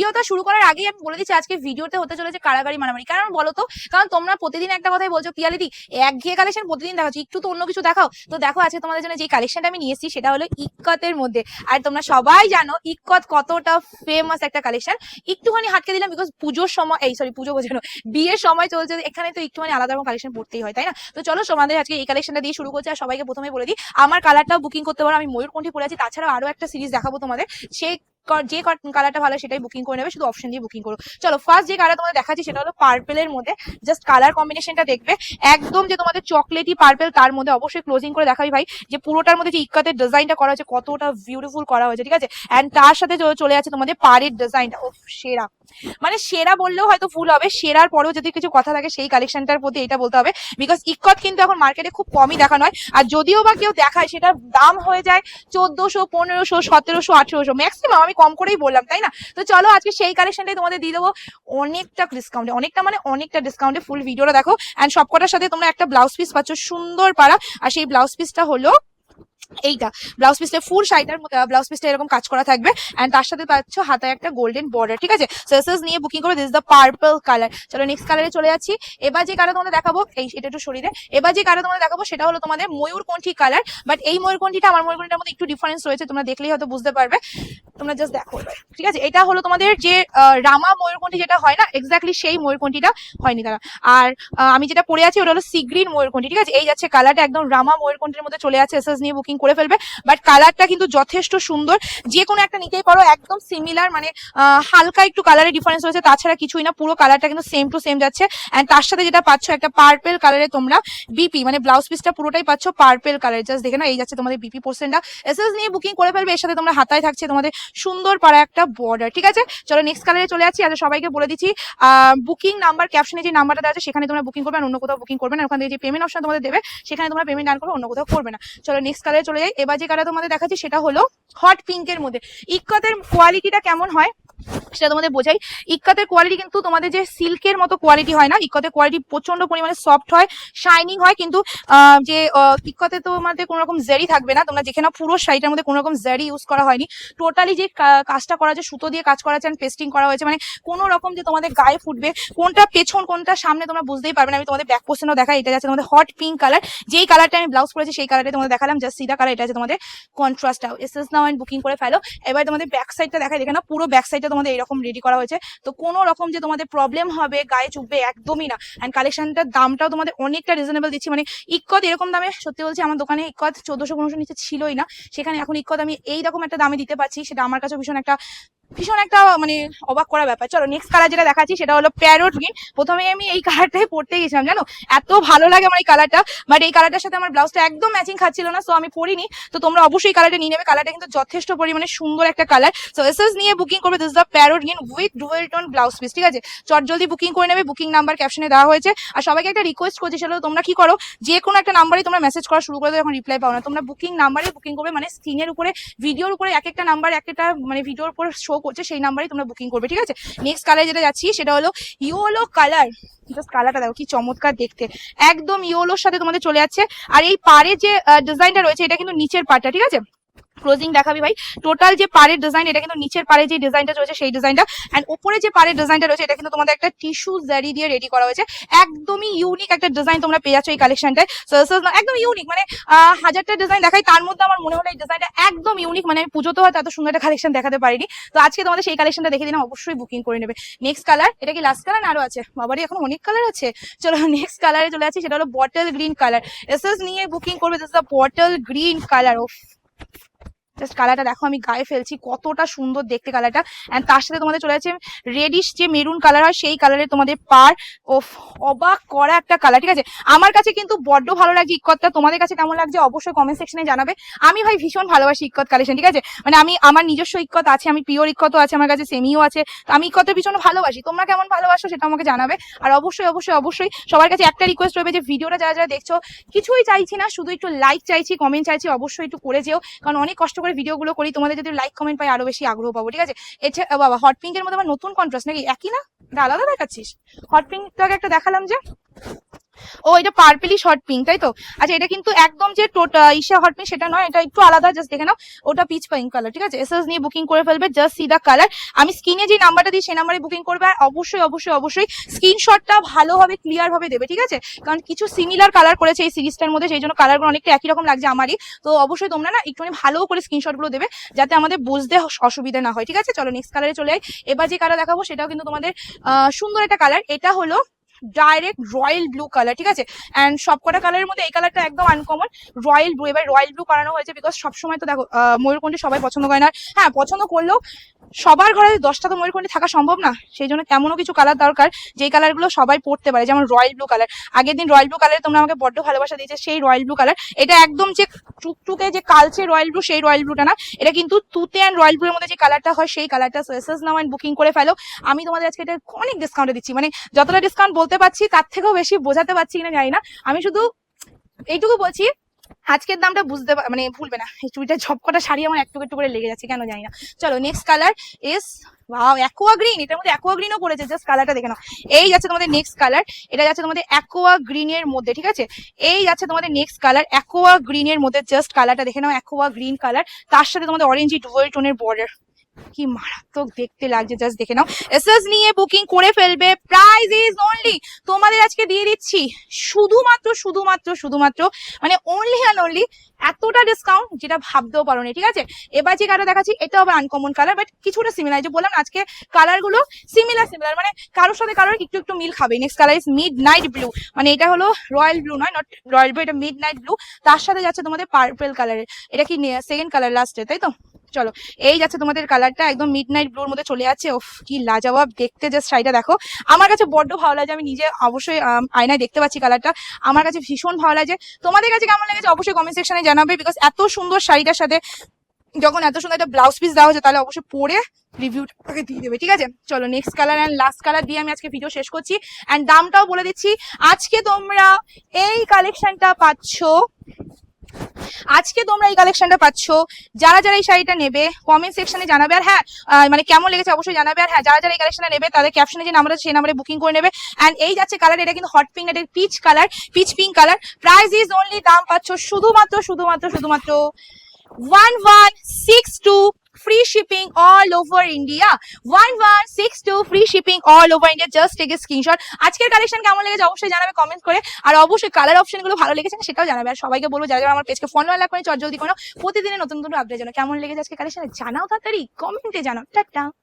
ভিডিওটা শুরু করার আগেই আমি বলে দিচ্ছি, আজকে ভিডিওতে হতে চলেছে কারাগারি মারামারি। কারণ বলো তো, কারণ তোমরা প্রতিদিন একটা কথাই বলছো পিয়ালিদি একঘেয়ে কালেকশন প্রতিদিন দেখাচ্ছ, একটু তো অন্য কিছু দেখাও। তো দেখো, আজকে তোমাদের জন্য যে কালেকশনটা আমি নিয়ে এসেছি, সেটা হলো ইক্কতের মধ্যে। আর তোমরা সবাই জানো, ইক্কত কতটা ফেমাস একটা কালেকশন একটুখানি হাটকে দিলাম বিকজ পুজোর সময়, এই সরি পুজো বোঝানো, বিয়ের সময় চলছে, এখানে তো একটুখানি আলাদা রকম কালেকশন পড়তেই হয়, তাই না? তো চলো, তোমাদের আজকে এই কালেকশনটা দিয়ে শুরু করছি, আর সবাইকে প্রথমে বলে দিই, আমার কালারটাও বুকিং করতে পারো, আমি ময়ূরকণ্ঠী পরে আছি, তাছাড়াও আরও একটা সিরিজ দেখাবো তোমাদের। সেই যে কালারটা ভালো সেটাই বুকিং করে নেবে, শুধু অপশন দিয়ে বুকিং করো। চলো ফার্স্ট যে কালার তোমাদের দেখাচ্ছি সেটা হলো পার্পেলের মধ্যে জাস্ট কালার কম্বিনেশনটা দেখবে। একদম যে তোমাদের চকলেটি পার্পেল তার মধ্যে অবশ্যই ক্লোজিং করে দেখাবি ভাই, যে পুরোটার মধ্যে যে ইক্কাতের ডিজাইনটা করা হয়েছে, কতটা বিউটিফুল করা হয়েছে, ঠিক আছে? অ্যান্ড তার সাথে চলে আছে তোমাদের পাড়ের ডিজাইনটা ও সেরা। মানে সেরা বললেও হয়তো ভুল হবে, সেরার পরেও যদি কিছু কথা থাকে, সেই কালেকশনটার প্রতি এটা বলতে হবে বিকজ ইক্কত কিন্তু এখন মার্কেটে খুব কমই দেখানো হয় আর যদিও বা কেউ দেখায়, সেটার দাম হয়ে যায় চোদ্দশো, পনেরোশো, সতেরোশো, আঠেরোশো ম্যাক্সিমাম আমি কম করেই বললাম, তাই না? তো চলো আজকে সেই কালেকশনটাই তোমাদের দিয়ে দেবো। অনেকটা ডিসকাউন্টে অনেকটা মানে অনেকটা ডিসকাউন্টে ফুল ভিডিওটা দেখো। অ্যান্ড সবকটার সাথে তোমরা একটা ব্লাউজ পিস পাচ্ছ, সুন্দর পাড়া। আর সেই ব্লাউজ পিসটা হলো এইটা ব্লাউজ পিসটা ফুল শাড়িটার ব্লাউজ পিসটা এরকম কাজ করা থাকবে। এন্ড তার সাথে পাচ্ছ হাতায় একটা গোল্ডেন বর্ডার ঠিক আছে? সেসেস নিয়ে বুকিং করে দিস দ্য পার্পল কালার চলো নেক্সট কালারে চলে যাচ্ছি। এবার যে কালার তোমাদের দেখাবো, এই, এটা একটু শরীরে এবার যে কালার তোমাদের দেখাবো, সেটা হলো তোমাদের ময়ূরকণ্ঠী কালার বাট এই ময়ূরকণ্ঠীটা, আমার ময়ূরকণ্ঠীটার মধ্যে একটু ডিফারেন্স রয়েছে, তোমরা দেখলেই হয়তো বুঝতে পারবে। তোমরা জাস্ট দেখো ঠিক আছে? এটা হলো তোমাদের যে রামা ময়ূরকণ্ঠী যেটা হয় না এক্স্যাক্টলি সেই ময়ূরকণ্ঠীটা হয়নি তারা আর আমি যেটা পরে আছি, ওটা হলো সিগ্রিন ময়ূরকণ্ঠী, ঠিক আছে? এই যাচ্ছে কালারটা একদম রামা ময়ূরকণ্ঠীর মধ্যে চলে আছে এসএস নিয়ে বুকিং করে ফেলবে। বাট কালারটা কিন্তু যথেষ্ট সুন্দর। যে কোনো একটা নিতেই পারো, একদম সিমিলার মানে হালকা একটু কালারের ডিফারেন্স রয়েছে। তাছাড়া কিছুই না, পুরো কালারটা কিন্তু সেম টু সেম যাচ্ছে। অ্যান্ড তার সাথে যেটা পাচ্ছ, একটা পার্পেল কালারে তোমরা বিপি মানে ব্লাউজ পিসটা পুরোটাই পাচ্ছ পার্পেল কালার জাস্ট দেখে না এই যাচ্ছে তোমাদের বিপি পোর্শনটা এসএস নিয়ে বুকিং করে ফেলবে, এর সাথে তোমরা হাতায় থাকছে তোমাদের সুন্দর পাড়া একটা বর্ডার ঠিক আছে? চলো নেক্সট কালারে চলে যাচ্ছি। আর সবাইকে বলে দিচ্ছি বুকিং নাম্বার ক্যাপশনে যে নাম্বারটা দেওয়া আছে, সেখানে তোমরা বুকিং করবে অন্য কোথাও বুকিং করবে না। ওখান থেকে যে পেমেন্ট অপশন তোমাদের দেবে, সেখানে তোমরা পেমেন্ট ডান করবে, অন্য কোথাও করবে না। চলো নেক্সট কালারে চলে যাই। এবার যে কালার তোমাদের দেখাচ্ছি সেটা হলো হট পিঙ্কের মধ্যে। ইকতের কোয়ালিটিটা কেমন হয়? সেটা তোমাদের বোঝাই। ইক্কাতের কোয়ালিটি কিন্তু তোমাদের যে সিল্কের মতো কোয়ালিটি হয় না ইক্কতের কোয়ালিটি প্রচণ্ড পরিমাণে সফট হয় শাইনিং হয় কিন্তু যে আহ, ইক্কতে তোমাদের কোনো রকম জেরি থাকবে না। তোমরা যেখানে পুরো শাড়িটার মধ্যে কোনো রকম জেরি ইউজ করা হয়নি। টোটালি যে কাজটা করা আছে সুতো দিয়ে কাজ করা আছে পেস্টিং করা হয়েছে মানে কোনো রকম যে তোমাদের গায়ে ফুটবে কোনটা পেছন কোনটা সামনে তোমরা বুঝতেই পারবে না। আমি তোমাদের ব্যাক পোর্শনও দেখাই এটা যাচ্ছে তোমাদের হট পিঙ্ক কালার যেই কালারটা আমি ব্লাউজ পরেছি সেই কালারটা তোমাদের দেখালাম। জাস্ট সিধা কালার এটা আছে তোমাদের কন্ট্রাস্ট এস এস নাও বুকিং করে ফেলো। এবার তোমাদের ব্যাক সাইডটা দেখাই দেখে না পুরো ব্যাক সাইডটা তোমাদের এরকম রেডি করা হয়েছে। তো কোনো রকম যে তোমাদের প্রবলেম হবে, গায়ে চুপবে একদমই না। অ্যান্ড কালেকশনটার দামটাও তোমাদের অনেকটা রিজনেবল দিচ্ছি। মানে ইকত এরকম দামে, সত্যি বলছি আমার দোকানে ইকত চোদ্দশো, পনেরোশো নিচে ছিলই না। সেখানে এখন ইকত আমি এই রকম একটা দামে দিতে পারছি। সেটা আমার কাছে ভীষণ একটা ভীষণ একটা মানে অবাক করা ব্যাপার। চলো নেক্সট কালার যেটা দেখাচ্ছি সেটা হলো প্যারোট গ্রিন প্রথমে আমি এই কালারটাই পরতে গেছিলাম, জানো? এত ভালো লাগে আমার এই কালারটা বাট এই কালারটার সাথে আমার ব্লাউজটা একদম ম্যাচিং খাচ্ছিল না সো আমি পরিনি। তো তোমরা অবশ্যই কালারটা নিয়ে নেবে। কালারটা কিন্তু যথেষ্ট পরিমাণে সুন্দর একটা কালার সো এসএস নিয়ে বুকিং করবে। This the parrot green with dual tone blouse piece ঠিক আছে? চট জলদি বুকিং করে নেবে। বুকিং নাম্বার ক্যাপশনে দেওয়া হয়েছে। আর সবাইকে একটা রিকোয়েস্ট করছি, সেটা তোমরা কি করো? যে কোনো একটা নাম্বারে তোমরা মেসেজ করা শুরু করে এখন রিপ্লাই পাও না। তোমরা বুকিং নাম্বারে বুকিং করবে মানে স্ক্রিনের উপরে ভিডিওর উপরে এক একটা নাম্বার এক একটা মানে ভিডিওর উপরে শো করছে, সেই নাম্বারে তোমরা বুকিং করবে, ঠিক আছে? নেক্সট কালার যেটা যাচ্ছি, সেটা হলো ইয়োলো কালার জাস্ট কালারটা দেখো, কি চমৎকার দেখতে। একদম ইয়োলোর সাথে তোমাদের চলে যাচ্ছে। আর এই পারে যে ডিজাইনটা রয়েছে, এটা কিন্তু নিচের পাটটা ঠিক আছে? ক্লোজিং দেখাবি ভাই। টোটাল যে পাড়ের ডিজাইন এটা কিন্তু নিচের পাড়ে যে ডিজাইনটা রয়েছে, সেই ডিজাইনটা এন্ড উপরে যে পাড়ের ডিজাইনটা রয়েছে, এটা কিন্তু তোমাদের একটা টিস্যু জারি দিয়ে রেডি করা হয়েছে। একদমই ইউনিক একটা ডিজাইন তোমরা পেয়ে যাচ্ছ এই কালেকশনটায় একদম ইউনিক মানে হাজারটা ডিজাইন দেখাই, তার মধ্যে আমার মনে হলো এই ডিজাইনটা একদম ইউনিক মানে আমি পুজোতে হয়তো এত সুন্দর একটা কালেকশন দেখাতে পারিনি। তো আজকে তোমাদের সেই কালেকশনটা দেখে দিলাম, অবশ্যই বুকিং করে নেবে। নেক্সট কালার এটা কি লাস্ট কালার আরও আছে? বাবারই এখন অনেক কালার আছে। চলো নেক্সট কালারে চলে যাচ্ছি, সেটা হলো বটল গ্রিন কালার এসএস নিয়ে বুকিং করবে this the bottle green colour O just কালারটা দেখো, আমি গায়ে ফেলছি, কতটা সুন্দর দেখতে কালারটা এন্ড তার সাথে তোমাদের চলে যাচ্ছে রেডিশ যে মেরুন কালার হয়, সেই কালারে তোমাদের পার ও অবাক করা একটা কালার ঠিক আছে? আমার কাছে কিন্তু বড্ড ভালো লাগছে ইক্কতটা তোমাদের কাছে কেমন লাগছে অবশ্যই কমেন্ট সেকশনে জানাবে। আমি ভাই ভীষণ ভালোবাসি ইকত কালেকশন ঠিক আছে? মানে আমি, আমার নিজস্ব ইকত আছে, আমি পিওর ইকতও আছে, আমার কাছে সেমিও আছে। তো আমি ইক্কতের ভীষণ ভালোবাসি। তোমরা কেমন ভালোবাসো সেটা আমাকে জানাবে। আর অবশ্যই অবশ্যই অবশ্যই সবার কাছে একটা রিকোয়েস্ট রয়েছে যে ভিডিওটা যারা যারা দেখছ, কিছুই চাইছি না, শুধু একটু লাইক চাইছি কমেন্ট চাইছি, অবশ্যই একটু করে যেও। কারণ অনেক কষ্ট করে ভিডিওগুলো করি, তোমাদের যদি লাইক কমেন্ট পাই, আরও বেশি আগ্রহ পাবো, ঠিক আছে? এছাড়া বাবা হট পিঙ্কের মধ্যে আবার নতুন কন্ট্রাস্ট নাকি? একই না? আলাদা দেখাচ্ছিস? হট পিঙ্ক তো আগে একটা দেখালাম যে। ও, এটা পার্পেলি হট পিঙ্ক তাই তো? আচ্ছা এটা কিন্তু একদম যে ইসা হট পিঙ্ক সেটা নয়, এটা একটু আলাদা জাস্ট দেখে নাও। ওটা পিচ পিঙ্ক কালার ঠিক আছে? এসএস নিয়ে বুকিং করে ফেলবে জাস্ট সি দা কালার আমি স্ক্রিনে যে নাম্বারটা দিই সেই নাম্বারে বুকিং করবে, আর অবশ্যই অবশ্যই অবশ্যই স্ক্রিনশটটা ভালোভাবে ক্লিয়ার ভাবে দেবে, ঠিক আছে? কারণ কিছু সিমিলার কালার করেছে এই সিরিজটার মধ্যে, সেই জন্য কালারগুলো অনেকটা একই রকম লাগছে আমারই। তো অবশ্যই তোমরা না একটুখানি ভালো করে স্ক্রিনশটগুলো দেবে, যাতে আমাদের বুঝতে অসুবিধা না হয়, ঠিক আছে? চলো নেক্সট কালারে চলে যাই এবার যে কালার দেখাবো, সেটাও কিন্তু তোমাদের সুন্দর একটা কালার এটা হলো ডাইরেক্ট রয়্যাল ব্লু কালার ঠিক আছে? অ্যান্ড সবকটা কালারের মধ্যে এই কালারটা একদম আনকমন রয়্যাল ব্লু এবার রয়্যাল ব্লু করানো হয়েছে বিকজ সবসময় তো দেখো ময়ূরকণ্ঠী সবাই পছন্দ করে না। হ্যাঁ পছন্দ করলেও সবার ঘরে দশটা তো ময়ূরকণ্ঠী থাকা সম্ভব না, সেই জন্য এমনও কিছু কালার দরকার যেই কালারগুলো সবাই পড়তে পারে, যেমন রয়্যাল ব্লু কালার আগের দিন রয়্যাল ব্লু কালারে তোমরা আমাকে বড্ড ভালোবাসা দিয়েছে, সেই রয়্যাল ব্লু কালার এটা একদম যে টুকটুকে যে কালচে রয়্যাল ব্লু সেই রয়্যাল ব্লুটা না। এটা কিন্তু তুতে অ্যান্ড রয়্যাল ব্লুর মধ্যে যে কালারটা হয়, সেই কালারটা সোয়েসেস নাও অ্যান্ড বুকিং করে ফেলো। আমি তোমাদের আজকে এটা অনেক ডিসকাউন্টে দিচ্ছি মানে যতটা ডিসকাউন্ট বলতে পারছি তার থেকেও বেশি বোঝাতে পারছি কিনা জানি না। আমি শুধু এইটুকু বলছি, আজকের দামটা বুঝতে মানে ভুলবে না। এই চুড়িটা ঝপ শাড়ি আমার একটু একটু করে লেগে যাচ্ছে, কেন জানি না। চলো next colour is wow aqua green এটার মধ্যে অ্যাকোয়া গ্রিনও পড়েছে জাস্ট কালারটা দেখে নাও। এই যাচ্ছে তোমাদের নেক্সট কালার এটা যাচ্ছে তোমাদের অ্যাকোয়া গ্রিনের মধ্যে, ঠিক আছে? এই যাচ্ছে তোমাদের নেক্সট কালার অ্যাকোয়া গ্রিনের মধ্যে জাস্ট কালারটা দেখে নাও অ্যাকোয়া গ্রিন কালার তার সাথে তোমাদের অরেঞ্জ ডুয়েল টোনের বর্ডার কি মারাত্মক দেখতে লাগছে জাস্ট দেখে নাও। এসএস নিয়ে বুকিং করে ফেলবে প্রাইস ইজ অনলি তোমাদের আজকে দিয়ে দিচ্ছি শুধুমাত্র শুধুমাত্র শুধুমাত্র মানে অনলি অ্যান্ড অনলি এতটা ডিসকাউন্ট যেটা ভাবতেও পারো না ঠিক আছে? এবার যে কালার দেখাচ্ছি এটা আবার আনকমন কালার বাট কিছুটা সিমিলার যে বললাম আজকে কালারগুলো সিমিলার সিমিলার মানে কারোর সাথে কারোর একটু একটু মিল খাবে। Next colour is midnight blue মানে এটা হলো রয়্যাল ব্লু নয় নট রয়্যাল ব্লু এটা মিড নাইট ব্লু তার সাথে যাচ্ছে তোমাদের পার্পেল কালারের এটা কি সেকেন্ড কালার লাস্টে তাই তো? চলো, এই যাচ্ছে তোমাদের কালারটা একদম মিড নাইট ব্লুর মধ্যে চলে যাচ্ছে। ওফ কি লাজবাব দেখতে জাস্ট শাড়িটা দেখো। আমার কাছে বড্ড ভালো লাগে, আমি নিজে অবশ্যই আয়নায় দেখতে পাচ্ছি কালারটা আমার কাছে ভীষণ ভালো লাগে। তোমাদের কাছে কেমন লেগেছে অবশ্যই কমেন্ট সেকশনে জানাবে বিকজ এত সুন্দর শাড়িটার সাথে যখন এত সুন্দর একটা ব্লাউজ পিস দেওয়া হয়েছে, তাহলে অবশ্যই পরে রিভিউটাকে দিয়ে দেবে, ঠিক আছে? চলো next colour and last colour দিয়ে আমি আজকে ভিডিও শেষ করছি। অ্যান্ড দামটাও বলে দিচ্ছি, আজকে তোমরা এই কালেকশনটা পাচ্ছ আজকে তোমরা এই কালেকশনটা পাচ্ছ। যারা যারা এই শাড়িটা নেবে কমেন্ট সেকশনে জানাবে। আর হ্যাঁ মানে কেমন লেগেছে অবশ্যই জানাবে। আর হ্যাঁ যারা যারা এই কালেকশনটা নেবে, তাদের ক্যাপশনে যে নাম্বার আছে, সেই নাম্বারে বুকিং করে নেবে। অ্যান্ড এই যাচ্ছে কালার এটা কিন্তু হট পিঙ্ক এটা peach colour peach pink colour price is only দাম পাচ্ছ শুধুমাত্র শুধুমাত্র শুধুমাত্র one one six two free shipping all over India one one six two free shipping all over India just take a screenshot আজকের collection কেমন লেগেছে অবশ্যই জানাবে কমেন্ট করে। আর অবশ্যই কালার অপশনগুলো ভালো লেগেছে সেটাও জানাবে। আর সবাইকে বলব, যারা যারা আমার পেজকে ফোন লাইক করে চট জলদি করো। প্রতিদিনের নতুন নতুন আপডেট জানো কেমন লেগেছে আজকে কালেকশন জানাও তাড়াতাড়ি। কমেন্টে জানাও। টাটা।